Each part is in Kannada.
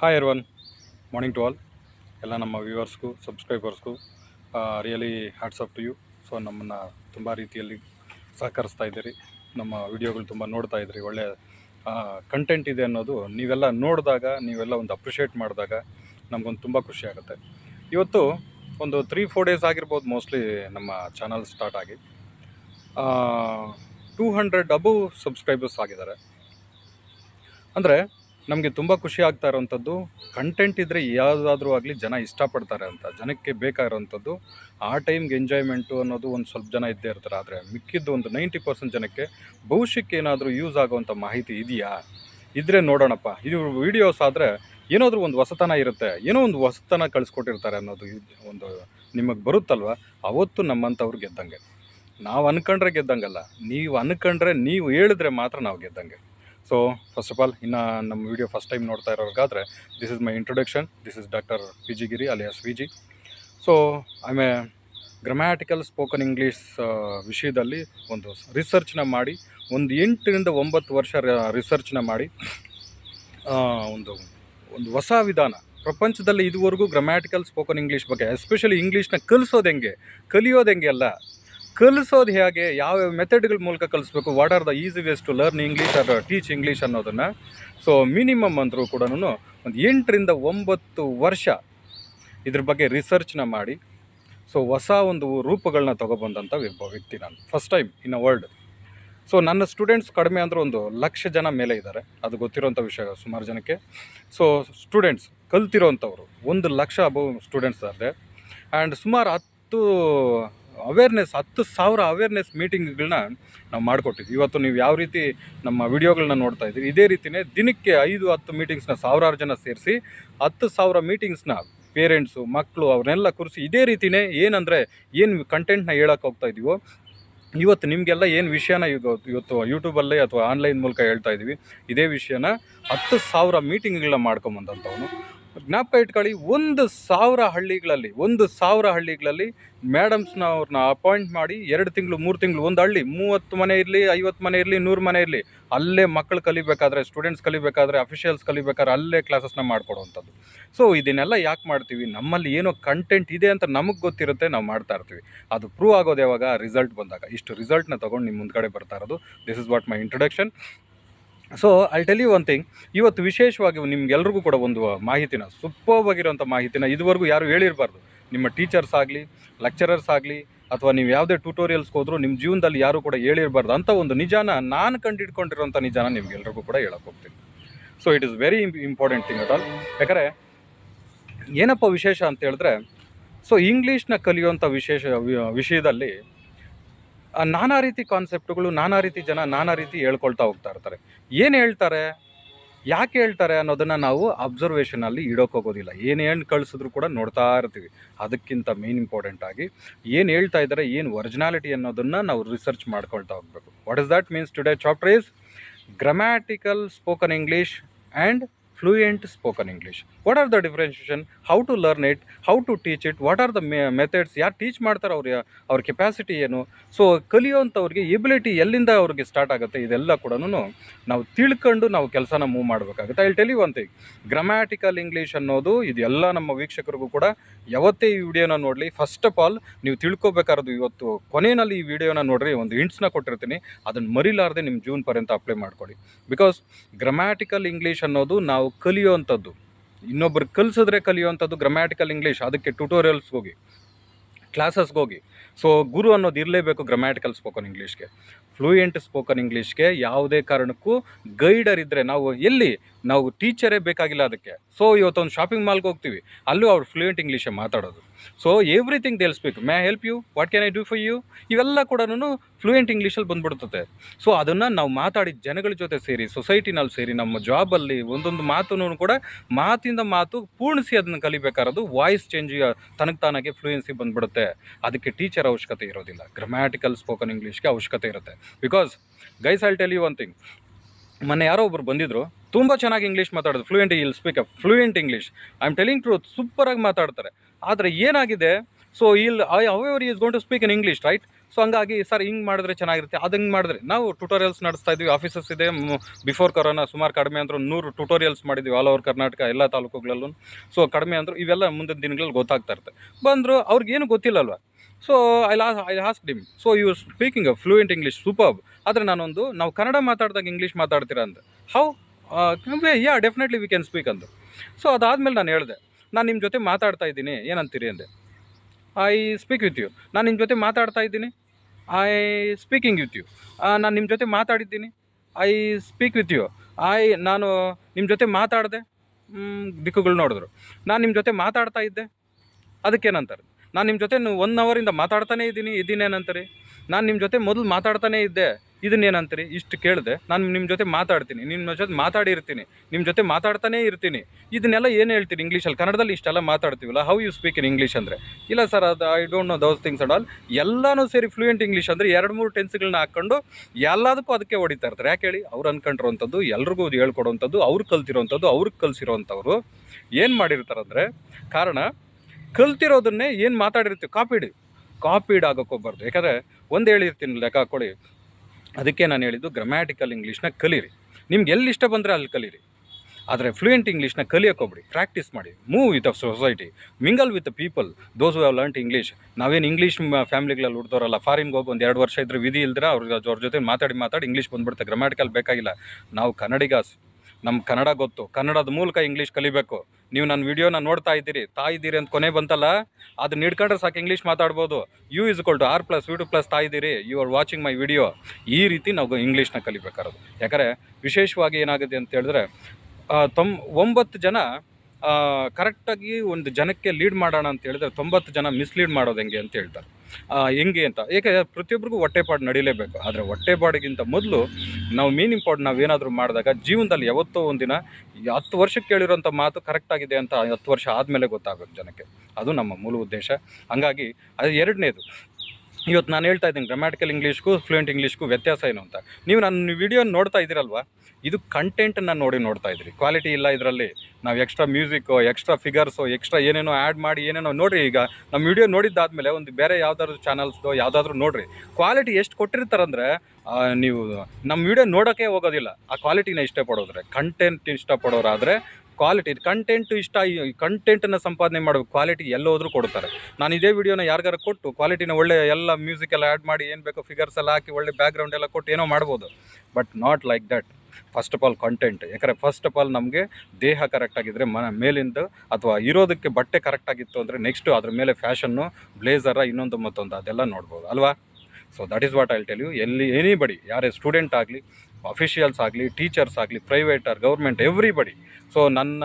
Hi everyone morning to all ಎಲ್ಲ ನಮ್ಮ ವ್ಯೂವರ್ಸ್ಗೂ ಸಬ್ಸ್ಕ್ರೈಬರ್ಸ್ಗೂ really hats up to you so ನಮ್ಮನ್ನು ತುಂಬ ರೀತಿಯಲ್ಲಿ ಸಹಕರಿಸ್ತಾ ಇದ್ದೀರಿ. ನಮ್ಮ ವಿಡಿಯೋಗಳು ತುಂಬ ನೋಡ್ತಾ ಇದ್ದೀರಿ. ಒಳ್ಳೆಯ ಕಂಟೆಂಟ್ ಇದೆ ಅನ್ನೋದು ನೀವೆಲ್ಲ ನೋಡಿದಾಗ, ನೀವೆಲ್ಲ ಒಂದು ಅಪ್ರಿಷಿಯೇಟ್ ಮಾಡಿದಾಗ ನಮಗೊಂದು ತುಂಬ ಖುಷಿ ಆಗುತ್ತೆ. ಇವತ್ತು ಒಂದು ತ್ರೀ ಫೋರ್ ಡೇಸ್ ಆಗಿರ್ಬೋದು ಮೋಸ್ಟ್ಲಿ ನಮ್ಮ ಚಾನಲ್ ಸ್ಟಾರ್ಟ್ ಆಗಿ. ಟೂ ಹಂಡ್ರೆಡ್ ಅಬವ್ ಸಬ್ಸ್ಕ್ರೈಬರ್ಸ್ ಆಗಿದ್ದಾರೆ. ಅಂದರೆ ನಮಗೆ ತುಂಬ ಖುಷಿ ಆಗ್ತಾ ಇರೋವಂಥದ್ದು ಕಂಟೆಂಟ್ ಇದ್ದರೆ ಯಾವುದಾದ್ರೂ ಆಗಲಿ ಜನ ಇಷ್ಟಪಡ್ತಾರೆ ಅಂತ, ಜನಕ್ಕೆ ಬೇಕಾಗಿರೋವಂಥದ್ದು ಆ ಟೈಮ್ಗೆ ಎಂಜಾಯ್ಮೆಂಟು ಅನ್ನೋದು ಒಂದು ಸ್ವಲ್ಪ ಜನ ಇದ್ದೇ ಇರ್ತಾರೆ. ಆದರೆ ಮಿಕ್ಕಿದ್ದು ಒಂದು ನೈಂಟಿ ಪರ್ಸೆಂಟ್ ಜನಕ್ಕೆ ಭವಿಷ್ಯಕ್ಕೆ ಏನಾದರೂ ಯೂಸ್ ಆಗೋವಂಥ ಮಾಹಿತಿ ಇದೆಯಾ? ಇದ್ರೆ ನೋಡೋಣಪ್ಪ. ಇದು ವೀಡಿಯೋಸ್ ಆದರೆ ಏನಾದರೂ ಒಂದು ಹೊಸತನ ಇರುತ್ತೆ. ಏನೋ ಒಂದು ಹೊಸತನ ಕಳಿಸ್ಕೊಟ್ಟಿರ್ತಾರೆ ಅನ್ನೋದು ಒಂದು ನಿಮಗೆ ಬರುತ್ತಲ್ವ? ಅವತ್ತು ನಮ್ಮಂಥವ್ರು ಗೆದ್ದಂಗೆ. ನಾವು ಅನ್ಕೊಂಡ್ರೆ ಗೆದ್ದಂಗಲ್ಲ. ನೀವು ಅನ್ಕೊಂಡ್ರೆ ನೀವು ಹೇಳಿದ್ರೆ ಮಾತ್ರ ನಾವು ಗೆದ್ದಂಗೆ. ಸೊ ಫಸ್ಟ್ ಆಫ್ ಆಲ್ ಇನ್ನು ನಮ್ಮ ವಿಡಿಯೋ ಫಸ್ಟ್ ಟೈಮ್ ನೋಡ್ತಾ ಇರೋರ್ಗಾದ್ರೆ this is my introduction this is doctor P G Giri alias V G so ಆಮೆ ಗ್ರಮ್ಯಾಟಿಕಲ್ ಸ್ಪೋಕನ್ ಇಂಗ್ಲೀಷ್ ವಿಷಯದಲ್ಲಿ ಒಂದು ರಿಸರ್ಚ್ನ ಮಾಡಿ, ಒಂದು ಎಂಟರಿಂದ ಒಂಬತ್ತು ವರ್ಷ ರಿಸರ್ಚ್ನ ಮಾಡಿ ಒಂದು ಒಂದು ಹೊಸ ವಿಧಾನ. ಪ್ರಪಂಚದಲ್ಲಿ ಇದುವರೆಗೂ ಗ್ರಮ್ಯಾಟಿಕಲ್ ಸ್ಪೋಕನ್ ಇಂಗ್ಲೀಷ್ ಬಗ್ಗೆ ಎಸ್ಪೆಷಲಿ ಇಂಗ್ಲೀಷ್ನ ಕಲಿಸೋದು ಹೆಂಗೆ, ಕಲಿಯೋದು ಹೆಂಗೆ ಅಲ್ಲ ಕಲಿಸೋದು ಹೇಗೆ, ಯಾವ ಮೆಥಡ್ಗಳ ಮೂಲಕ ಕಲಿಸ್ಬೇಕು what are the easy ways to learn English or teach English ಅನ್ನೋದನ್ನು. ಸೊ ಮಿನಿಮಮ್ ಅಂದರೂ ಕೂಡ ಒಂದು ಎಂಟರಿಂದ ಒಂಬತ್ತು ವರ್ಷ ಇದ್ರ ಬಗ್ಗೆ ರಿಸರ್ಚ್ನ ಮಾಡಿ. ಸೊ ಹೊಸ ಒಂದು ರೂಪಗಳನ್ನ ತೊಗೊಬಂದಂಥ ಒಬ್ಬ ವ್ಯಕ್ತಿ ನಾನು first time in a world so ನನ್ನ ಸ್ಟೂಡೆಂಟ್ಸ್ ಕಡಿಮೆ ಅಂದರೆ ಒಂದು ಲಕ್ಷ ಜನ ಮೇಲೆ ಇದ್ದಾರೆ. ಅದು ಗೊತ್ತಿರೋಂಥ ವಿಷಯ ಸುಮಾರು ಜನಕ್ಕೆ. ಸೊ ಸ್ಟೂಡೆಂಟ್ಸ್ ಕಲ್ತಿರೋಂಥವ್ರು, ಒಂದು ಲಕ್ಷ ಅಬೌವ್ ಸ್ಟೂಡೆಂಟ್ಸ್ ಇದೆ ಆ್ಯಂಡ್ ಸುಮಾರು ಹತ್ತು ಅವೇರ್ನೆಸ್ ಹತ್ತು ಸಾವಿರ ಅವೇರ್ನೆಸ್ ಮೀಟಿಂಗ್ಗಳನ್ನ ನಾವು ಮಾಡಿಕೊಟ್ಟಿದ್ವಿ. ಇವತ್ತು ನೀವು ಯಾವ ರೀತಿ ನಮ್ಮ ವಿಡಿಯೋಗಳನ್ನ ನೋಡ್ತಾ ಇದ್ದೀವಿ ಇದೇ ರೀತಿಯೇ ದಿನಕ್ಕೆ ಐದು, ಹತ್ತು ಮೀಟಿಂಗ್ಸ್ನ ಸಾವಿರಾರು ಜನ ಸೇರಿಸಿ, ಹತ್ತು ಸಾವಿರ ಮೀಟಿಂಗ್ಸ್ನ ಪೇರೆಂಟ್ಸು ಮಕ್ಕಳು ಅವ್ರನ್ನೆಲ್ಲ ಕೂರಿಸಿ ಇದೇ ರೀತಿಯೇ ಏನಂದರೆ ಏನು ಕಂಟೆಂಟ್ನ ಹೇಳೋಕೆ ಹೋಗ್ತಾ ಇದೀವೋ, ಇವತ್ತು ನಿಮಗೆಲ್ಲ ಏನು ವಿಷಯನ ಈಗ ಇವತ್ತು ಯೂಟ್ಯೂಬಲ್ಲೇ ಅಥವಾ ಆನ್ಲೈನ್ ಮೂಲಕ ಹೇಳ್ತಾ ಇದ್ದೀವಿ ಇದೇ ವಿಷಯನ ಹತ್ತು ಸಾವಿರ ಮೀಟಿಂಗ್ಗಳನ್ನ ಮಾಡ್ಕೊಂಬಂದಂಥವನು. ಜ್ಞಾಪಕ ಇಟ್ಕೊಳ್ಳಿ, ಒಂದು ಸಾವಿರ ಹಳ್ಳಿಗಳಲ್ಲಿ, ಒಂದು ಸಾವಿರ ಹಳ್ಳಿಗಳಲ್ಲಿ ಮೇಡಮ್ಸ್ನ ಅವ್ರನ್ನ ಅಪಾಯಿಂಟ್ ಮಾಡಿ ಎರಡು ತಿಂಗಳು, ಮೂರು ತಿಂಗಳು, ಒಂದು ಹಳ್ಳಿ, ಮೂವತ್ತು ಮನೆ ಇರಲಿ, ಐವತ್ತು ಮನೆ ಇರಲಿ, ನೂರು ಮನೆ ಇರಲಿ, ಅಲ್ಲೇ ಮಕ್ಕಳು ಕಲಿಬೇಕಾದ್ರೆ ಸ್ಟೂಡೆಂಟ್ಸ್ ಕಲಿಬೇಕಾದ್ರೆ ಅಫಿಷಿಯಲ್ಸ್ ಕಲಿಬೇಕಾದ್ರೆ ಅಲ್ಲೇ ಕ್ಲಾಸಸ್ನ ಮಾಡ್ಕೊಡುವಂಥದ್ದು. ಸೊ ಇದನ್ನೆಲ್ಲ ಯಾಕೆ ಮಾಡ್ತೀವಿ? ನಮ್ಮಲ್ಲಿ ಏನೋ ಕಂಟೆಂಟ್ ಇದೆ ಅಂತ ನಮಗೆ ಗೊತ್ತಿರುತ್ತೆ, ನಾವು ಮಾಡ್ತಾ ಇರ್ತೀವಿ. ಅದು ಪ್ರೂವ್ ಆಗೋದು ಯಾವಾಗ? ರಿಸಲ್ಟ್ ಬಂದಾಗ. ಇಷ್ಟು ರಿಸಲ್ಟ್ನ ತೊಗೊಂಡು ನಿಮ್ಮ ಮುಂದ್ಗಡೆ ಬರ್ತಾ ಇರೋದು. This is what my introduction so I tell you one thing ಇವತ್ತು ವಿಶೇಷವಾಗಿ ನಿಮ್ಗೆಲ್ರಿಗೂ ಕೂಡ ಒಂದು ಮಾಹಿತಿನ ಸೂಪರ್ವಾಗಿರೋಂಥ ಮಾಹಿತಿನ ಇದುವರೆಗೂ ಯಾರು ಹೇಳಿರಬಾರ್ದು. ನಿಮ್ಮ ಟೀಚರ್ಸ್ ಆಗಲಿ ಲೆಕ್ಚರರ್ಸ್ ಆಗಲಿ, ಅಥವಾ ನೀವು ಯಾವುದೇ ಟ್ಯೂಟೋರಿಯಲ್ಸ್ಗೆ ಹೋದರೂ ನಿಮ್ಮ ಜೀವನದಲ್ಲಿ ಯಾರೂ ಕೂಡ ಹೇಳಿರಬಾರ್ದು. ಅಂತ ಒಂದು ನಿಜಾನ ನಾನು ಕಂಡಿಡ್ಕೊಂಡಿರೋಂಥ ನಿಜಾನ ನಿಮ್ಗೆಲ್ರಿಗೂ ಕೂಡ ಹೇಳಕ್ಕೆ ಹೋಗ್ತೀನಿ. So it is very important thing at all ಯಾಕಂದರೆ, ಏನಪ್ಪ ವಿಶೇಷ ಅಂತ ಹೇಳಿದ್ರೆ ಸೊ ಇಂಗ್ಲೀಷ್ನ ಕಲಿಯುವಂಥ ವಿಶೇಷ ವಿಷಯದಲ್ಲಿ ನಾನಾ ರೀತಿ ಕಾನ್ಸೆಪ್ಟ್ಗಳು, ನಾನಾ ರೀತಿ ಜನ ನಾನಾ ರೀತಿ ಹೇಳ್ಕೊಳ್ತಾ ಹೋಗ್ತಾ ಇರ್ತಾರೆ. ಏನು ಹೇಳ್ತಾರೆ? ಯಾಕೆ ಹೇಳ್ತಾರೆ ಅನ್ನೋದನ್ನು ನಾವು ಅಬ್ಸರ್ವೇಷನಲ್ಲಿ ಇಡೋಕ್ಕೋಗೋದಿಲ್ಲ ಏನು ಹೇಳಿ ಕಳಿಸಿದ್ರು ಕೂಡ ನೋಡ್ತಾ ಇರ್ತೀವಿ. ಅದಕ್ಕಿಂತ ಮೇನ್ ಇಂಪಾರ್ಟೆಂಟ್ ಆಗಿ ಏನು ಹೇಳ್ತಾ ಇದ್ದಾರೆ ಏನು ಒರಿಜಿನಾಲಿಟಿ ಅನ್ನೋದನ್ನು ನಾವು ರಿಸರ್ಚ್ ಮಾಡ್ಕೊಳ್ತಾ ಹೋಗಬೇಕು. What is that means today chapter is grammatical spoken English and fluent spoken English what are the differentiation how to learn it how to teach it what are the methods ಯಾರು ಟೀಚ್ ಮಾಡ್ತಾರೆ ಅವ್ರ ಅವ್ರ ಕೆಪಾಸಿಟಿ ಏನು? ಸೊ ಕಲಿಯೋಂಥವ್ರಿಗೆ ಎಬಿಲಿಟಿ ಎಲ್ಲಿಂದ ಅವ್ರಿಗೆ ಸ್ಟಾರ್ಟ್ ಆಗುತ್ತೆ? ಇದೆಲ್ಲ ಕೂಡ ನಾವು ತಿಳ್ಕೊಂಡು ನಾವು ಕೆಲಸನ ಮೂವ್ ಮಾಡಬೇಕಾಗುತ್ತೆ. I tell one thing grammatical English ಅನ್ನೋದು ಇದೆಲ್ಲ ನಮ್ಮ ವೀಕ್ಷಕರಿಗೂ ಕೂಡ ಯಾವತ್ತೇ ಈ ವಿಡಿಯೋನ ನೋಡಲಿ ಫಸ್ಟ್ ಆಫ್ ಆಲ್ ನೀವು ತಿಳ್ಕೊಬೇಕಾರದು ಇವತ್ತು ಕೊನೆಯಲ್ಲಿ ಈ ವಿಡಿಯೋನ ನೋಡ್ರಿ, ಒಂದು ಹಿಂಟ್ಸ್ನ ಕೊಟ್ಟಿರ್ತೀನಿ. ಅದನ್ನು ಮರಿಲಾರದೆ ನಿಮ್ಮ ಜೂನ್ ಪರ್ಯಂತ ಅಪ್ಲೈ ಮಾಡ್ಕೊಳ್ಳಿ ಬಿಕಾಸ್ ಗ್ರಾಮ್ಯಾಟಿಕಲ್ ಇಂಗ್ಲೀಷ್ ಅನ್ನೋದು ನಾವು ಕಲಿಯೋವಂಥದ್ದು. ಇನ್ನೊಬ್ರು ಕಲಿಸಿದ್ರೆ ಕಲಿಯುವಂಥದ್ದು ಗ್ರಮ್ಯಾಟಿಕಲ್ ಇಂಗ್ಲೀಷ್ ಅದಕ್ಕೆ ಟ್ಯುಟೋರಿಯಲ್ಸ್ಗೆ ಹೋಗಿ ಕ್ಲಾಸಸ್ಗೆ ಹೋಗಿ. ಸೊ ಗುರು ಅನ್ನೋದು ಇರಲೇಬೇಕು ಗ್ರಮ್ಯಾಟಿಕಲ್ ಸ್ಪೋಕನ್ ಇಂಗ್ಲೀಷ್ಗೆ ಫ್ಲೂಯೆಂಟ್ ಸ್ಪೋಕನ್ ಇಂಗ್ಲೀಷ್ಗೆ ಯಾವುದೇ ಕಾರಣಕ್ಕೂ ಗೈಡರ್ ಇದ್ದರೆ ನಾವು ಎಲ್ಲಿ ನಾವು ಟೀಚರೇ ಬೇಕಾಗಿಲ್ಲ ಅದಕ್ಕೆ. ಸೊ ಇವತ್ತೊಂದು ಶಾಪಿಂಗ್ ಮಾಲ್ಗೆ ಹೋಗ್ತೀವಿ. ಅಲ್ಲೂ ಅವ್ರು ಫ್ಲೂಯೆಂಟ್ ಇಂಗ್ಲೀಷೇ ಮಾತಾಡೋದು. So everything they speak may help you what can I do for you ಇವೆಲ್ಲ ಕೂಡ ಫ್ಲೂಯೆಂಟ್ ಇಂಗ್ಲೀಷಲ್ಲಿ ಬಂದ್ಬಿಡ್ತದೆ ಸೊ ಅದನ್ನು ನಾವು ಮಾತಾಡಿದ ಜನಗಳ ಜೊತೆ ಸೇರಿ ಸೊಸೈಟಿನಲ್ಲಿ ಸೇರಿ, ನಮ್ಮ ಜಾಬಲ್ಲಿ ಒಂದೊಂದು ಮಾತನ್ನು ಕೂಡ ಮಾತಿಂದ ಮಾತು ಪೂರ್ಣಿಸಿ ಅದನ್ನು ಕಲಿಬೇಕಾರದು ವಾಯ್ಸ್ ಚೇಂಜ್ ತನಗೆ ತಾನಾಗೆ ಫ್ಲೂಯೆನ್ಸಿ ಬಂದ್ಬಿಡುತ್ತೆ. ಅದಕ್ಕೆ ಟೀಚರ್ ಅವಶ್ಯಕತೆ ಇರೋದಿಲ್ಲ. ಗ್ರಾಮ್ಯಾಟಿಕಲ್ ಸ್ಪೋಕನ್ ಇಂಗ್ಲೀಷ್ಗೆ ಅವಶ್ಯಕತೆ ಇರುತ್ತೆ. Because guys I'll tell you one thing ಮೊನ್ನೆ ಯಾರೋ ಒಬ್ರು ಬಂದಿದ್ರು, ತುಂಬ ಚೆನ್ನಾಗಿ ಇಂಗ್ಲೀಷ್ ಮಾತಾಡೋದು fluent ill up fluent English I am telling truth ಸೂಪರಾಗಿ ಮಾತಾಡ್ತಾರೆ. ಆದರೆ ಏನಾಗಿದೆ so ill I our is going to speak in English right so ಹಂಗಾಗಿ, ಸರ್, ಹಿಂಗೆ ಮಾಡಿದ್ರೆ ಚೆನ್ನಾಗಿರುತ್ತೆ, ಅದು ಹಿಂಗೆ ಮಾಡಿದ್ರೆ ನಾವು ಟ್ಯುಟೋರಿಯಲ್ಸ್ ನಡೆಸ್ತಾ ಇದ್ವಿ ಆಫೀಸಸ್ ಇದೆ ಬಿಫೋರ್ ಕೊರೋನಾ ಸುಮಾರು ಕಡಿಮೆ ಅಂದರೂ ನೂರು ಟ್ಯುಟೋರಿಯಲ್ಸ್ ಮಾಡಿದ್ವಿ ಆಲ್ ಓವರ್ ಕರ್ನಾಟಕ ಎಲ್ಲ ತಾಲೂಕುಗಳಲ್ಲೂ ಸೊ ಕಡಿಮೆ ಅಂದರು, ಇವೆಲ್ಲ ಮುಂದಿನ ದಿನಗಳಲ್ಲಿ ಗೊತ್ತಾಗ್ತಾ ಇರುತ್ತೆ. ಬಂದರು, ಅವ್ರಿಗೇನು ಗೊತ್ತಿಲ್ಲಲ್ವ? So I last I asked them so you speaking fluent English super ಆದರೆ ನಾನೊಂದು, ನಾವು ಕನ್ನಡ ಮಾತಾಡಿದಾಗ ಇಂಗ್ಲೀಷ್ ಮಾತಾಡ್ತೀರಾ ಅಂತ how yeah definitely we can speak ಅಂತ ಸೊ ಅದಾದಮೇಲೆ ನಾನು ಹೇಳಿದೆ, ನಾನು ನಿಮ್ಮ ಜೊತೆ ಮಾತಾಡ್ತಾ ಇದ್ದೀನಿ, ಏನಂತೀರಿ? ಅಂದೆ. ಐ ಸ್ಪೀಕ್ ವಿತ್ ಯು ನಾನು ನಿಮ್ಮ ಜೊತೆ ಮಾತಾಡ್ತಾ ಇದ್ದೀನಿ. ಐ ಸ್ಪೀಕಿಂಗ್ ವಿತ್ ಯು ನಾನು ನಿಮ್ಮ ಜೊತೆ ಮಾತಾಡಿದ್ದೀನಿ. I speak with you I ನಾನು ನಿಮ್ಮ ಜೊತೆ ಮಾತಾಡಿದೆ. ದಿಕ್ಕುಗಳು ನೋಡಿದ್ರು. ನಾನು ನಿಮ್ಮ ಜೊತೆ ಮಾತಾಡ್ತಾ ಇದ್ದೆ. ಅದಕ್ಕೇನಂತಾರೆ? ನಾನು ನಿಮ್ಮ ಜೊತೆ ಒನ್ ಅವರಿಂದ ಮಾತಾಡ್ತಾನೇ ಇದ್ದೀನಿ ಇದನ್ನೇನಂತಾರೆ ನಾನು ನಿಮ್ಮ ಜೊತೆ ಮೊದಲು ಮಾತಾಡ್ತಾನೇ ಇದ್ದೆ, ಇದನ್ನೇನಂತೀರಿ? ಇಷ್ಟು ಕೇಳಿದೆ. ನಾನು ನಿಮ್ಮ ಜೊತೆ ಮಾತಾಡ್ತೀನಿ ನಿಮ್ಮ ಜೊತೆ ಮಾತಾಡಿರ್ತೀನಿ ನಿಮ್ಮ ಜೊತೆ ಮಾತಾಡ್ತಾನೇ ಇರ್ತೀನಿ. ಇದನ್ನೆಲ್ಲ ಏನು ಹೇಳ್ತೀನಿ ಇಂಗ್ಲೀಷಲ್ಲಿ ಕನ್ನಡದಲ್ಲಿ ಇಷ್ಟೆಲ್ಲ ಮಾತಾಡ್ತೀವಲ್ಲ how you speak in English ಅಂದರೆ? ಇಲ್ಲ ಸರ್ ಅದು I don't know those things all ಎಲ್ಲನೂ ಸೇರಿ ಫ್ಲೂಯೆಂಟ್ ಇಂಗ್ಲೀಷ್ ಅಂದರೆ ಎರಡು ಮೂರು ಟೆನ್ಸ್ಗಳನ್ನ ಹಾಕ್ಕೊಂಡು ಎಲ್ಲದಕ್ಕೂ ಅದಕ್ಕೆ ಹೊಡಿತಾ ಇರ್ತಾರೆ. ಯಾಕೆ ಹೇಳಿ? ಅವ್ರು ಅಂದ್ಕೊಂಡಿರೋವಂಥದ್ದು ಎಲ್ರಿಗೂ ಹೇಳ್ಕೊಡೋವಂಥದ್ದು, ಅವ್ರು ಕಲ್ತಿರೋವಂಥದ್ದು ಅವ್ರಿಗೆ ಕಲಿಸಿರೋವಂಥವ್ರು ಏನು ಮಾಡಿರ್ತಾರಂದರೆ, ಕಾರಣ ಕಲ್ತಿರೋದನ್ನೇ ಏನು ಮಾತಾಡಿರ್ತೀವಿ ಕಾಪಿಡ್ ಕಾಪಿಡ್ ಆಗೋಕ್ಕೆ ಹೋಗ್ಬಾರ್ದು. ಯಾಕಂದರೆ ಒಂದು ಹೇಳಿರ್ತೀನಿ ಲೆಕ್ಕ ಹಾಕ್ಕೊಳ್ಳಿ ಅದಕ್ಕೆ ನಾನು ಹೇಳಿದ್ದು ಗ್ರಾಮ್ಯಾಟಿಕಲ್ ಇಂಗ್ಲೀಷ್ನ ಕಲೀರಿ. ನಿಮ್ಗೆ ಎಲ್ಲಿ ಇಷ್ಟ ಬಂದರೆ ಅಲ್ಲಿ ಕಲೀರಿ. ಆದರೆ ಫ್ಲೂಯೆಂಟ್ ಇಂಗ್ಲೀಷ್ನ ಕಲಿಯೋಕ್ಕೋಗ್ಬಿಡಿ ಪ್ರಾಕ್ಟೀಸ್ ಮಾಡಿ. Move with a society mingle with people those have learnt English ನಾವೇನು ಇಂಗ್ಲೀಷ್ ಫ್ಯಾಮಿಲಿಗಳಲ್ಲಿ ಹುಡ್ದೋರಲ್ಲ ಫಾರಿನ್ಗೆ ಹೋಗಿ ಒಂದು ಎರಡು ವರ್ಷ ಇದ್ರೆ ವಿಧಿ ಇಲ್ದ್ರೆ ಅವ್ರ ಅವ್ರ ಜೊತೆ ಮಾತಾಡಿ ಮಾತಾಡಿ ಇಂಗ್ಲೀಷ್ ಬಂದ್ಬಿಡ್ತಾರೆ ಗ್ರಾಮ್ಯಾಟಿಕಲ್ ಬೇಕಾಗಿಲ್ಲ. ನಾವು ಕನ್ನಡಿಗಾಸ್ ನಮ್ಮ ಕನ್ನಡ ಗೊತ್ತು. ಕನ್ನಡದ ಮೂಲಕ ಇಂಗ್ಲೀಷ್ ಕಲಿಬೇಕು. ನೀವು ನನ್ನ ವಿಡಿಯೋನ ನೋಡ್ತಾ ಇದ್ದೀರಿ ತಾಯಿದ್ದೀರಿ ಅಂತ ಕೊನೆ ಬಂತಲ್ಲ, ಅದನ್ನ ನೀಡ್ಕೊಂಡ್ರೆ ಸಾಕು ಇಂಗ್ಲೀಷ್ ಮಾತಾಡ್ಬೋದು. You is two or plus you two plus ತಾಯಿದ್ದೀರಿ you are watching my video ಈ ರೀತಿ ನಾವು ಇಂಗ್ಲೀಷ್ನ ಕಲಿಬೇಕಾರದು. ಯಾಕಂದರೆ ವಿಶೇಷವಾಗಿ ಏನಾಗುತ್ತೆ ಅಂತ ಹೇಳಿದ್ರೆ ತೊಂಬ ಒಂಬತ್ತು ಜನ ಕರೆಕ್ಟಾಗಿ ಒಂದು ಜನಕ್ಕೆ ಲೀಡ್ ಮಾಡೋಣ ಅಂತ ಹೇಳಿದ್ರೆ ತೊಂಬತ್ತು ಜನ ಮಿಸ್ಲೀಡ್ ಮಾಡೋದು ಹೆಂಗೆ ಅಂತ ಹೇಳ್ತಾರೆ. ಹೆಂಗೆ ಅಂತ. ಏಕೆ, ಪ್ರತಿಯೊಬ್ಬರಿಗೂ ಹೊಟ್ಟೆಪಾಡು ನಡೀಲೇಬೇಕು. ಆದರೆ ಹೊಟ್ಟೆಪಾಡಿಗಿಂತ ಮೊದಲು ನಾವು ಮೀನ್ ನಾವು ಏನಾದರೂ ಮಾಡಿದಾಗ ಜೀವನದಲ್ಲಿ ಯಾವತ್ತೋ ಒಂದಿನ ಹತ್ತು ವರ್ಷಕ್ಕೆ ಕೇಳಿರೋಂಥ ಮಾತು ಕರೆಕ್ಟ್ ಆಗಿದೆ ಅಂತ ಹತ್ತು ವರ್ಷ ಆದಮೇಲೆ ಗೊತ್ತಾಗಬೇಕು ಜನಕ್ಕೆ. ಅದು ನಮ್ಮ ಮೂಲ ಉದ್ದೇಶ. ಹಂಗಾಗಿ, ಅದು ಎರಡನೇದು. ಇವತ್ತು ನಾನು ಹೇಳ್ತಾ ಇದ್ದೀನಿ ಗ್ರಾಮ್ಯಾಟಿಕಲ್ ಇಂಗ್ಲೀಷ್ಗೂ ಫ್ಲೂಯೆಂಟ್ ಇಂಗ್ಲೀಷ್ಗೂ ವ್ಯತ್ಯಾಸ ಏನು ಅಂತ. ನೀವು ನನ್ನ ವಿಡಿಯೋ ನೋಡ್ತಾ ಇದ್ದೀರಲ್ವ? ಇದು ಕಂಟೆಂಟನ್ನು ನೋಡಿ ನೋಡ್ತಾ ಇದ್ರಿ. ಕ್ವಾಲಿಟಿ ಇಲ್ಲ ಇದರಲ್ಲಿ. ನಾವು extra music extra figures extra ಏನೇನೋ ಆ್ಯಡ್ ಮಾಡಿ, ಏನೇನೋ ನೋಡಿರಿ ಈಗ. ನಮ್ಮ ವಿಡಿಯೋ ನೋಡಿದ್ದಾದಮೇಲೆ ಒಂದು ಬೇರೆ ಯಾವ್ದಾದ್ರು ಚಾನಲ್ಸ್ದು ಯಾವುದಾದ್ರೂ ನೋಡಿರಿ. ಕ್ವಾಲಿಟಿ ಎಷ್ಟು ಕೊಟ್ಟಿರ್ತಾರಂದ್ರೆ ನೀವು ನಮ್ಮ ವಿಡಿಯೋ ನೋಡೋಕ್ಕೆ ಹೋಗೋದಿಲ್ಲ. ಆ ಕ್ವಾಲಿಟಿನ ಇಷ್ಟಪಡೋದ್ರೆ ಕಂಟೆಂಟ್ ಇಷ್ಟಪಡೋರಾದರೆ ಕ್ವಾಲಿಟಿ ಕಂಟೆಂಟ್ ಇಷ್ಟ ಕಂಟೆಂಟನ್ನು ಸಂಪಾದನೆ ಮಾಡಬೇಕು ಕ್ವಾಲಿಟಿ ಎಲ್ಲೋದ್ರೂ ಕೊಡ್ತಾರೆ. ನಾನು ಇದೇ ವಿಡಿಯೋನ ಯಾರಿಗಾರ ಕೊಟ್ಟು ಕ್ವಾಲಿಟಿನ ಒಳ್ಳೆ ಎಲ್ಲ ಮ್ಯೂಸಿಕ್ ಎಲ್ಲ ಆ್ಯಡ್ ಮಾಡಿ ಏನು ಬೇಕೋ ಫಿಗರ್ಸ್ ಎಲ್ಲ ಹಾಕಿ ಒಳ್ಳೆ ಬ್ಯಾಕ್ಗ್ರೌಂಡ್ ಎಲ್ಲ ಕೊಟ್ಟು ಏನೋ ಮಾಡ್ಬೋದು. But not like that first of all content ಯಾಕಂದರೆ ಫಸ್ಟ್ ಆಫ್ ಆಲ್ ನಮಗೆ ದೇಹ ಕರೆಕ್ಟಾಗಿದ್ದರೆ ಮನ ಮೇಲಿಂದ ಅಥವಾ ಇರೋದಕ್ಕೆ ಬಟ್ಟೆ ಕರೆಕ್ಟಾಗಿತ್ತು ಅಂದರೆ ನೆಕ್ಸ್ಟು ಅದ್ರ ಮೇಲೆ ಫ್ಯಾಷನ್ನು ಬ್ಲೇಸರ ಇನ್ನೊಂದು ಮತ್ತೊಂದು ಅದೆಲ್ಲ ನೋಡ್ಬೋದು, ಅಲ್ವಾ? So that is what I'll tell you ಎಲ್ಲಿ ಎನಿಬಡಿ ಯಾರೇ ಸ್ಟೂಡೆಂಟ್ ಆಗಲಿ ಅಫಿಷಿಯಲ್ಸ್ ಆಗಲಿ ಟೀಚರ್ಸ್ ಆಗಲಿ private or government everybody so ನನ್ನ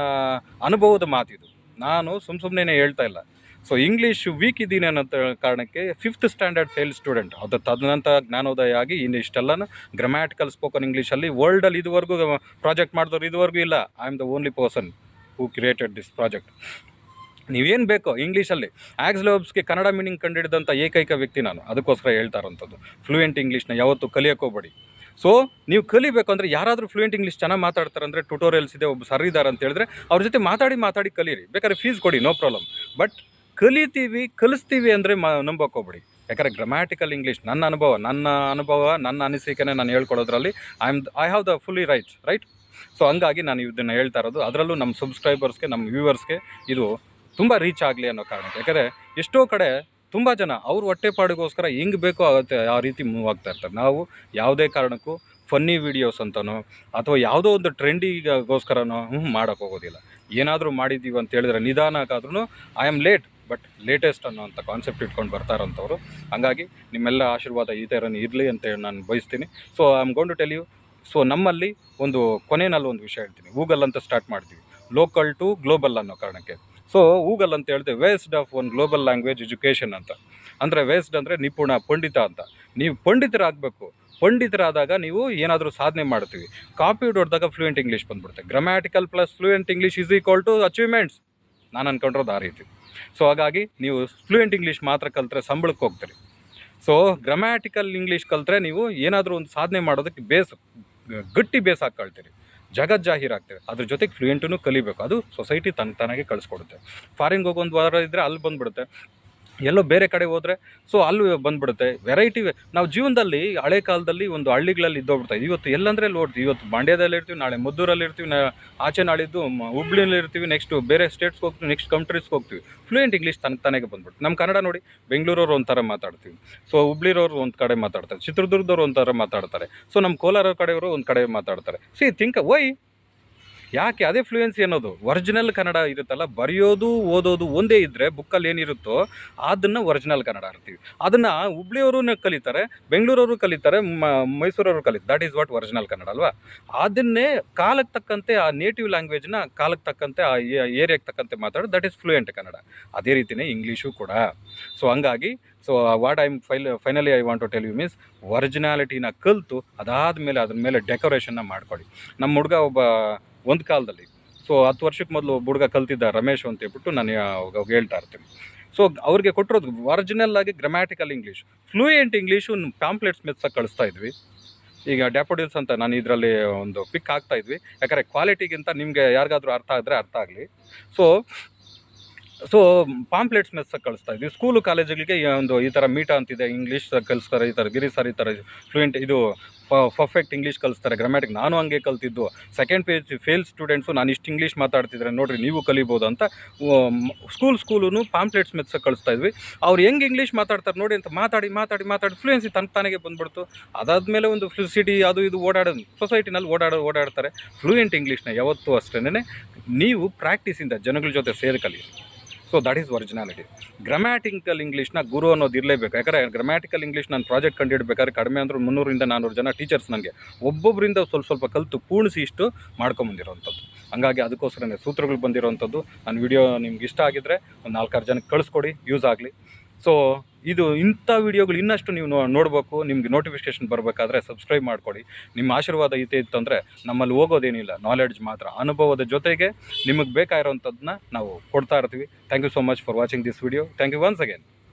ಅನುಭವದ ಮಾತಿದು ನಾನು ಸುಮ್ಮ ಸುಮ್ಮನೆ ಹೇಳ್ತಾ ಇಲ್ಲ. ಸೊ ಇಂಗ್ಲೀಷ್ ವೀಕ್ ಇದ್ದೀನಿ ಅನ್ನೋ ಕಾರಣಕ್ಕೆ ಫಿಫ್ತ್ ಸ್ಟ್ಯಾಂಡರ್ಡ್ ಫೇಲ್ ಸ್ಟೂಡೆಂಟ್ ಅದು ತದನಂತರ ಜ್ಞಾನೋದಯ ಆಗಿ ಇನ್ನು ಇಷ್ಟೆಲ್ಲ ಗ್ರಾಮ್ಯಾಟಿಕಲ್ ಸ್ಪೋಕನ್ ಇಂಗ್ಲೀಷಲ್ಲಿ ವರ್ಲ್ಡಲ್ಲಿ ಇದುವರೆಗೂ ಪ್ರಾಜೆಕ್ಟ್ ಮಾಡಿದವ್ರು ಇದುವರೆಗೂ ಇಲ್ಲ. I am the only person who created this project ನೀವೇನು ಬೇಕೋ ಇಂಗ್ಲೀಷಲ್ಲಿ ಆ್ಯಕ್ಸ್ಲೋಬ್ಸ್ಗೆ ಕನ್ನಡ ಮೀನಿಂಗ್ ಕಂಡುಹಿಡಿದಂಥ ಏಕೈಕ ವ್ಯಕ್ತಿ ನಾನು. ಅದಕ್ಕೋಸ್ಕರ ಹೇಳ್ತಾ ಇರೋಂಥದ್ದು. ಫ್ಲೂಯೆಂಟ್ ಇಂಗ್ಲೀಷ್ನ ಯಾವತ್ತೂ ಕಲಿಯೋಕೋಬೇಡಿ ಸೊ ನೀವು ಕಲಿಬೇಕು ಅಂದರೆ ಯಾರಾದರೂ ಫ್ಲೂಯೆಂಟ್ ಇಂಗ್ಲೀಷ್ ಚೆನ್ನಾಗಿ ಮಾತಾಡ್ತಾರೆ ಅಂದರೆ ಟ್ಯುಟೋರಿಯಲ್ಸ್ ಇದೆ, ಒಬ್ಬ ಸರ್ ಇದ್ದಾರೆ ಅಂತ ಹೇಳಿದ್ರೆ ಅವ್ರ ಜೊತೆ ಮಾತಾಡಿ ಮಾತಾಡಿ ಕಲೀರಿ. ಬೇಕಾದ್ರೆ ಫೀಸ್ ಕೊಡಿ ನೋ ಪ್ರಾಬ್ಲಮ್ ಬಟ್ ಕಲಿತೀವಿ, ಕಲಿಸ್ತೀವಿ ಅಂದರೆ ಮಾ ನಂಬೋಕೋಬೇಡಿ ಯಾಕಂದರೆ ಗ್ರಾಮ್ಯಾಟಿಕಲ್ ಇಂಗ್ಲೀಷ್ ನನ್ನ ಅನುಭವ ನನ್ನ ಅನುಭವ, ನನ್ನ ಅನಿಸಿಕೆನೇ ನಾನು ಹೇಳ್ಕೊಡೋದ್ರಲ್ಲಿ I am I have the fully rights right so ಹಂಗಾಗಿ ನಾನು ಇದನ್ನು ಹೇಳ್ತಾ ಇರೋದು. ಅದರಲ್ಲೂ ನಮ್ಮ ಸಬ್ಸ್ಕ್ರೈಬರ್ಸ್ಗೆ ನಮ್ಮ ವ್ಯೂವರ್ಸ್ಗೆ ಇದು ತುಂಬ ರೀಚ್ ಆಗಲಿ ಅನ್ನೋ ಕಾರಣಕ್ಕೆ. ಯಾಕಂದರೆ ಎಷ್ಟೋ ಕಡೆ ತುಂಬ ಜನ ಅವ್ರ ಹೊಟ್ಟೆಪಾಡಿಗೋಸ್ಕರ ಹೆಂಗೆ ಬೇಕೋ ಆಗುತ್ತೆ, ಆ ರೀತಿ ಮೂವ್ ಆಗ್ತಾ ಇರ್ತಾರೆ. ನಾವು ಯಾವುದೇ ಕಾರಣಕ್ಕೂ ಫನ್ನಿ ವೀಡಿಯೋಸ್ ಅಂತನೋ ಅಥವಾ ಯಾವುದೋ ಒಂದು ಟ್ರೆಂಡಿಗೋಸ್ಕರನೋ ಹ್ಞೂ ಮಾಡೋಕ್ಕೆ ಹೋಗೋದಿಲ್ಲ. ಏನಾದರೂ ಮಾಡಿದ್ದೀವಿ ಅಂತ ಹೇಳಿದ್ರೆ ನಿಧಾನಕ್ಕಾದ್ರೂ I am late but latest ಅನ್ನೋಂಥ ಕಾನ್ಸೆಪ್ಟ್ ಇಟ್ಕೊಂಡು ಬರ್ತಾರಂಥವ್ರು ಹಂಗಾಗಿ ನಿಮ್ಮೆಲ್ಲ ಆಶೀರ್ವಾದ ಈ ಥರನೇ ಇರಲಿ ಅಂತ ನಾನು ಬಯಸ್ತೀನಿ. So I am going to tell you so ನಮ್ಮಲ್ಲಿ ಒಂದು ಕೊನೆಯಲ್ಲಿ ಒಂದು ವಿಷಯ ಹೇಳ್ತೀನಿ. ಗೂಗಲ್ ಅಂತ ಸ್ಟಾರ್ಟ್ ಮಾಡ್ತೀವಿ. ಲೋಕಲ್ ಟು ಗ್ಲೋಬಲ್ ಅನ್ನೋ ಕಾರಣಕ್ಕೆ. ಸೊ ಗೂಗಲ್ ಅಂತ ಹೇಳಿದೆ waste of one global language education ಅಂತ. ಅಂದರೆ ವೇಸ್ಟ್ ಅಂದರೆ ನಿಪುಣ, ಪಂಡಿತ ಅಂತ. ನೀವು ಪಂಡಿತರಾಗಬೇಕು. ಪಂಡಿತರಾದಾಗ ನೀವು ಏನಾದರೂ ಸಾಧನೆ ಮಾಡ್ತೀವಿ. ಕಾಪಿ ಹೊಡೆದಾಗ ಫ್ಲೂಯೆಂಟ್ ಇಂಗ್ಲೀಷ್ ಬಂದ್ಬಿಡುತ್ತೆ. Grammatical plus fluent English is equal to achievements ನಾನು ಅನ್ಕೊಂಡಿರೋದು ಆ ರೀತಿ. ಸೊ ಹಾಗಾಗಿ ನೀವು ಫ್ಲೂಯೆಂಟ್ ಇಂಗ್ಲೀಷ್ ಮಾತ್ರ ಕಲಿತ್ರೆ ಸಂಬಳಕ್ಕೆ ಹೋಗ್ತೀರಿ. ಸೊ ಗ್ರಾಮ್ಯಾಟಿಕಲ್ ಇಂಗ್ಲೀಷ್ ಕಲಿತ್ರೆ ನೀವು ಏನಾದರೂ ಒಂದು ಸಾಧನೆ ಮಾಡೋದಕ್ಕೆ ಬೇಸ್, ಗಟ್ಟಿ ಬೇಸ್ ಹಾಕ್ಕೊಳ್ತೀರಿ. ಜಗತ್ ಜಾಹೀರಾಗ್ತೀರಿ ಅದ್ರ ಜೊತೆಗೆ ಫ್ಲೂಯೆಂಟೂ ಕಲಿಬೇಕು. ಅದು ಸೊಸೈಟಿ ತನ್ನ ತನಗೆ ಕಳಿಸ್ಕೊಡುತ್ತೆ. ಫಾರಿನ್ಗೆ ಹೋಗೋ ಒಂದು ವಾರ ಇದ್ದರೆ ಅಲ್ಲಿ ಬಂದ್ಬಿಡುತ್ತೆ. ಎಲ್ಲೋ ಬೇರೆ ಕಡೆ ಹೋದರೆ ಸೊ ಅಲ್ಲಿ ಬಂದ್ಬಿಡುತ್ತೆ. ವೆರೈಟಿ ನಾವು ಜೀವನದಲ್ಲಿ ಹಳೆ ಕಾಲದಲ್ಲಿ ಒಂದು ಹಳ್ಳಿಗಳಲ್ಲಿ ಇದ್ದೋಗ್ಬಿಡ್ತಾ ಇವತ್ತು ಎಲ್ಲಂದ್ರೆ ಓಡ್ತೀವಿ ಇವತ್ತು ಮಂಡ್ಯದಲ್ಲಿ ಇರ್ತೀವಿ, ನಾಳೆ ಮದ್ದೂರಲ್ಲಿ ಇರ್ತೀವಿ, ನಾ ಆಚೆ ನಾಳಿದ್ದು ಹುಬ್ಳಿಯಲ್ಲಿ ಇರ್ತೀವಿ ನೆಕ್ಸ್ಟು ಬೇರೆ ಸ್ಟೇಟ್ಸ್ಗೆ ಹೋಗ್ತೀವಿ ನೆಕ್ಸ್ಟ್ ಕಂಟ್ರೀಸ್ಗೆ ಹೋಗ್ತೀವಿ. ಫ್ಲೂಯೆಂಟ್ ಇಂಗ್ಲೀಷ್ ತನ್ನ ತನಗೆ ಬಂದ್ಬಿಡ್ತು. ನಮ್ಮ ಕನ್ನಡ ನೋಡಿ, ಬೆಂಗಳೂರವ್ರು ಒಂಥರ ಮಾತಾಡ್ತೀವಿ. ಸೊ ಹುಬ್ಳಿರೋರು ಒಂದು ಕಡೆ ಮಾತಾಡ್ತಾರೆ, ಚಿತ್ರದುರ್ಗದವ್ರು ಒಂಥರ ಮಾತಾಡ್ತಾರೆ. ಸೊ ನಮ್ಮ ಕೋಲಾರ ಕಡೆಯವರು ಒಂದು ಕಡೆ ಮಾತಾಡ್ತಾರೆ. ಸಿ ಥಿಂಕ್ ವೈ ಯಾಕೆ ಅದೇ ಫ್ಲೂಯೆನ್ಸಿ ಅನ್ನೋದು? ಒರಿಜಿನಲ್ ಕನ್ನಡ ಇರುತ್ತಲ್ಲ, ಬರೆಯೋದು, ಓದೋದು ಒಂದೇ ಇದ್ದರೆ ಬುಕ್ಕಲ್ಲಿ ಏನಿರುತ್ತೋ ಅದನ್ನು ಒರಿಜಿನಲ್ ಕನ್ನಡ ಅಂತೀವಿ. ಅದನ್ನು ಹುಬ್ಳಿಯವರು ಕಲಿತಾರೆ ಬೆಂಗಳೂರವರು ಕಲಿತಾರೆ ಮೈಸೂರವರು ಕಲಿತಾರೆ. That is what original Kannada ಅಲ್ವಾ? ಅದನ್ನೇ ಕಾಲಕ್ಕೆ ತಕ್ಕಂತೆ ಆ ನೇಟಿವ್ ಲ್ಯಾಂಗ್ವೇಜ್ನ ಕಾಲಕ್ಕೆ ತಕ್ಕಂತೆ, ಆ ಏರಿಯಾಗೆ ತಕ್ಕಂತೆ ಮಾತಾಡೋದು. That is fluent Kannada. ಅದೇ ರೀತಿಯೇ ಇಂಗ್ಲೀಷು ಕೂಡ. ಸೊ ಹಂಗಾಗಿ so what I feel finally I want to tell you means ಒರಿಜಿನಾಲಿಟಿನ ಕಲಿತು ಅದಾದ ಮೇಲೆ ಅದ್ರ ಮೇಲೆ ಡೆಕೋರೇಷನ್ನ ಮಾಡ್ಕೊಳ್ಳಿ. ನಮ್ಮ ಹುಡುಗ ಒಬ್ಬ ಒಂದು ಕಾಲದಲ್ಲಿ. ಸೊ ಹತ್ತು ವರ್ಷಕ್ಕೆ ಮೊದಲು ಹುಡುಗ ಕಲ್ತಿದ್ದ ರಮೇಶ್ ಅಂತ ಹೇಳ್ಬಿಟ್ಟು ನಾನು ಹೇಳ್ತಾ ಇರ್ತೀನಿ. ಸೊ ಅವ್ರಿಗೆ ಕೊಟ್ಟಿರೋದು ಒರಿಜಿನಲ್ ಆಗಿ grammatical English fluent English pamphlets ಮೆತ್ಸಕ್ಕೆ ಕಳಿಸ್ತಾ ಇದ್ವಿ. ಈಗ ಡ್ಯಾಪೋಡಿಲ್ಸ್ ಅಂತ ನಾನು ಇದರಲ್ಲಿ ಒಂದು ಪಿಕ್ ಹಾಕ್ತಾ ಇದ್ವಿ. ಯಾಕಂದರೆ ಕ್ವಾಲಿಟಿಗಿಂತ ನಿಮಗೆ ಯಾರಿಗಾದರೂ ಅರ್ಥ ಆದರೆ ಅರ್ಥ ಆಗಲಿ. ಸೊ ಸೊ ಪಾಂಪ್ಲೆಟ್ಸ್ ಮೆಸ್ ಕಳಿಸ್ತಾ ಇದ್ವಿ. ಸ್ಕೂಲು ಕಾಲೇಜುಗಳಿಗೆ ಒಂದು ಈ ಥರ ಮೀಟ ಅಂತಿದೆ ಇಂಗ್ಲೀಷ್ ಕಲಿಸ್ತಾರೆ, ಈ ಥರ ಗಿರಿ ಸರ್ ಈ ಥರ ಫ್ಲೂಯೆಂಟ್ ಇದು ಪರ್ಫೆಕ್ಟ್ ಇಂಗ್ಲೀಷ್ ಕಲಿಸ್ತಾರೆ. ಗ್ರಾಮ್ಯಾಟಿಕ್ ನಾನು ಹಂಗೆ ಕಲ್ತಿದ್ದು. ಸೆಕೆಂಡ್ ಪೇಜ್ ಫೇಲ್ ಸ್ಟೂಡೆಂಟ್ಸು ನಾನು ಇಷ್ಟು ಇಂಗ್ಲೀಷ್ ಮಾತಾಡ್ತಿದ್ರೆ ನೋಡಿರಿ ನೀವು ಕಲಿಬೋದು ಅಂತ ಸ್ಕೂಲ್ ಸ್ಕೂಲೂ ಪಾಂಪ್ಲೆಟ್ಸ್ ಮೆತ್ಸ ಕಳಿಸ್ತಾ ಇದ್ವಿ. ಅವ್ರು ಹೆಂಗೆ ಇಂಗ್ಲೀಷ್ ಮಾತಾಡ್ತಾರೆ ನೋಡಿ ಅಂತ ಮಾತಾಡಿ ಮಾತಾಡಿ ಮಾತಾಡಿ ಫ್ಲೂಯೆನ್ಸಿ ತನ್ನ ತಾನೇ ಬಂದ್ಬಿಡ್ತು. ಅದಾದಮೇಲೆ ಒಂದು ಫ್ಲೂಸಿಟಿ ಅದು ಇದು ಓಡಾಡೋದು ಸೊಸೈಟಿನಲ್ಲಿ ಓಡಾಡೋ, ಓಡಾಡ್ತಾರೆ. ಫ್ಲೂಯೆಂಟ್ ಇಂಗ್ಲೀಷ್ನ ಯಾವತ್ತೂ ಅಷ್ಟೇ ನೀವು ಪ್ರಾಕ್ಟೀಸಿಂದ ಜನಗಳ ಜೊತೆ ಸೇರಿ ಕಲಿಯಿರಿ so that is originality grammatical ಇಂಗ್ಲೀಷ್ನ ಗುರು ಅನ್ನೋದು ಇರಲೇಬೇಕು. ಯಾಕಂದರೆ ಗ್ರಾಮ್ಯಾಟಿಕಲ್ ಇಂಗ್ಲೀಷ್ ನಾನು ಪ್ರಾಜೆಕ್ಟ್ ಕಂಡುಹಿಡ್ಬೇಕಾದ್ರೆ ಕಡಿಮೆ ಅಂದ್ರೆ ಮುನ್ನೂರಿಂದ ನಾನ್ನೂರು ಜನ ಟೀಚರ್ಸ್ ನನಗೆ ಒಬ್ಬೊಬ್ಬರಿಂದ ಸ್ವಲ್ಪ ಸ್ವಲ್ಪ ಕಲಿತು ಪೂರ್ಣಿಸಿ ಇಷ್ಟು ಮಾಡ್ಕೊಂಬಂದಿರೋವಂಥದ್ದು ಹಂಗಾಗಿ ಅದಕ್ಕೋಸ್ಕರನೇ ಸೂತ್ರಗಳು ಬಂದಿರೋವಂಥದ್ದು ನನ್ನ ವಿಡಿಯೋ ನಿಮ್ಗೆ ಇಷ್ಟ ಆಗಿದ್ದರೆ ಒಂದು ನಾಲ್ಕಾರು ಜನಕ್ಕೆ ಕಳಿಸ್ಕೊಡಿ ಯೂಸ್ ಆಗಲಿ. ಸೊ ಇದು ಇಂಥ ವಿಡಿಯೋಗಳು ಇನ್ನಷ್ಟು ನೀವು ನೋಡಬೇಕು, ನಿಮಗೆ ನೋಟಿಫಿಕೇಶನ್ ಬರಬೇಕಾದ್ರೆ ಸಬ್ಸ್ಕ್ರೈಬ್ ಮಾಡಿಕೊಡಿ. ನಿಮ್ಮ ಆಶೀರ್ವಾದ ಇತ್ತು ಇತ್ತಂದರೆ ನಮ್ಮಲ್ಲಿ ಹೋಗೋದೇನಿಲ್ಲ ನಾಲೆಡ್ಜ್ ಮಾತ್ರ. ಅನುಭವದ ಜೊತೆಗೆ ನಿಮಗೆ ಬೇಕಾಗಿರೋವಂಥದ್ದನ್ನ ನಾವು ಕೊಡ್ತಾ ಇರ್ತೀವಿ. Thank you so much for watching this video thank you once again